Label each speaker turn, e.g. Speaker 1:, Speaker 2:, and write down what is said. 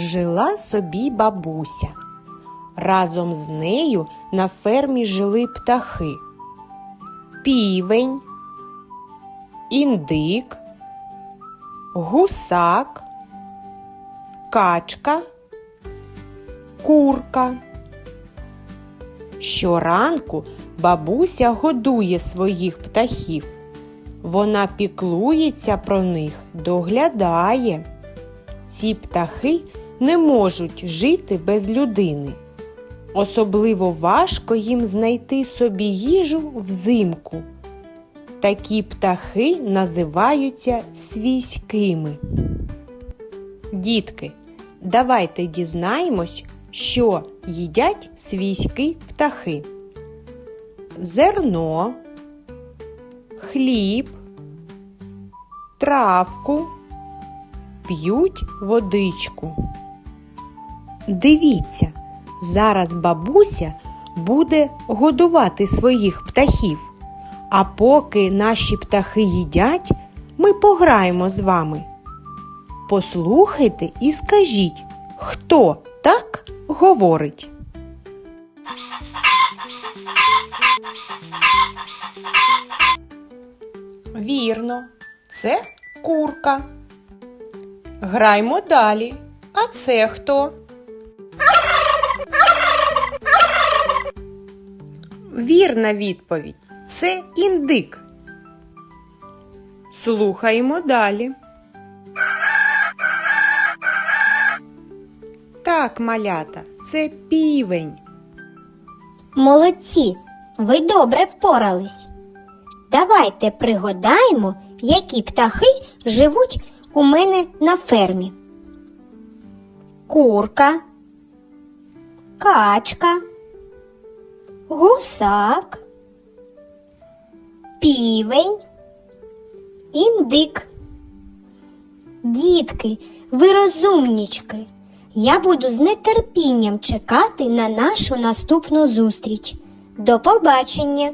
Speaker 1: Жила собі бабуся. Разом з нею на фермі жили птахи. Півень, індик, гусак, качка, курка. Щоранку бабуся годує своїх птахів. Вона піклується про них, доглядає. Ці птахи не можуть жити без людини. Особливо важко їм знайти собі їжу взимку. Такі птахи називаються свійськими. Дітки, давайте дізнаємось, що їдять свійські птахи. Зерно, хліб, травку, п'ють водичку. Дивіться, зараз бабуся буде годувати своїх птахів. А поки наші птахи їдять, ми пограємо з вами. Послухайте і скажіть, хто так говорить. Вірно, це курка. Граймо далі. А це хто? Вірна відповідь. Це індик. Слухаємо далі. Так, малята, це півень.
Speaker 2: Молодці, ви добре впорались. Давайте пригадаємо, які птахи живуть у мене на фермі. Курка, качка, гусак, півень, індик. Дітки, ви розумнічки. Я буду з нетерпінням чекати на нашу наступну зустріч. До побачення!